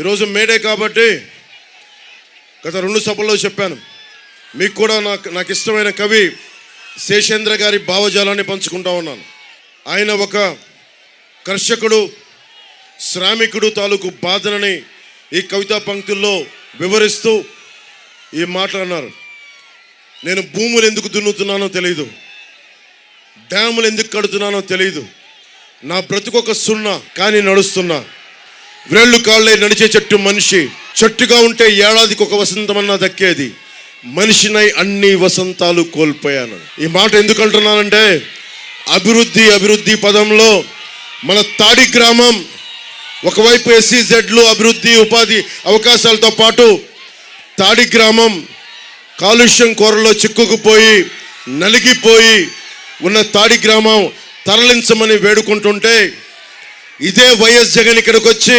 ఈరోజు మేడే కాబట్టి గత రెండు సభల్లో చెప్పాను. మీకు కూడా నాకు నాకు ఇష్టమైన కవి శేషేంద్ర గారి భావజాలాన్ని పంచుకుంటా ఉన్నాను. ఆయన ఒక కర్షకుడు శ్రామికుడు తాలూకు బాధనని ఈ కవితా పంక్తుల్లో వివరిస్తూ ఈ మాట అన్నారు నేను భూములు ఎందుకు దున్నుతున్నానో తెలియదు డ్యాములు ఎందుకు కడుతున్నానో తెలియదు నా బ్రతుకొక సున్నా కానీ నడుస్తున్నా. వ్రేళ్ళు కాళ్ళే నడిచే చెట్టు మనిషి. చెట్టుగా ఉంటే ఏడాదికి ఒక వసంతమన్నా దక్కేది. మనిషినై అన్ని వసంతాలు కోల్పోయాను. ఈ మాట ఎందుకు అంటున్నానంటే అభివృద్ధి అభివృద్ధి పదంలో మన తాడి గ్రామం ఒకవైపు ఎస్సీ జెడ్లు అభివృద్ధి ఉపాధి అవకాశాలతో పాటు తాడి గ్రామం కాలుష్యం కూరలో చిక్కుకుపోయి నలిగిపోయి ఉన్న తాడి గ్రామం తరలించమని వేడుకుంటుంటే ఇదే వైఎస్ జగన్ ఇక్కడికి వచ్చి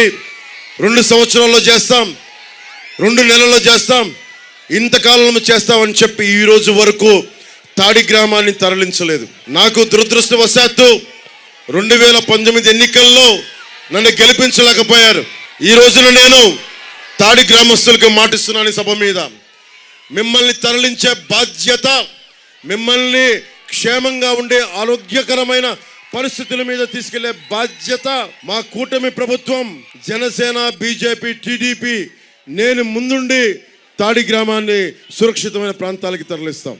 రెండు సంవత్సరాల్లో చేస్తాం రెండు నెలల్లో చేస్తాం ఇంతకాలంలో చేస్తామని చెప్పి ఈ రోజు వరకు తాడి గ్రామాన్ని తరలించలేదు. నాకు దురదృష్టవశాత్తు రెండు వేల పంతొమ్మిది ఎన్నికల్లో నన్ను గెలిపించలేకపోయారు. ఈ రోజున నేను తాడి గ్రామస్తులకు మాటిస్తున్నాను సభ మీద. మిమ్మల్ని తరలించే బాధ్యత మిమ్మల్ని క్షేమంగా ఉండే ఆరోగ్యకరమైన పరిస్థితుల మీద తీసుకెళ్ళే బాధ్యత మా కూటమి ప్రభుత్వం జనసేన బీజేపీ టీడీపీ నేను ముందుండి తాడి గ్రామాన్ని సురక్షితమైన ప్రాంతాలకి తరలిస్తాం.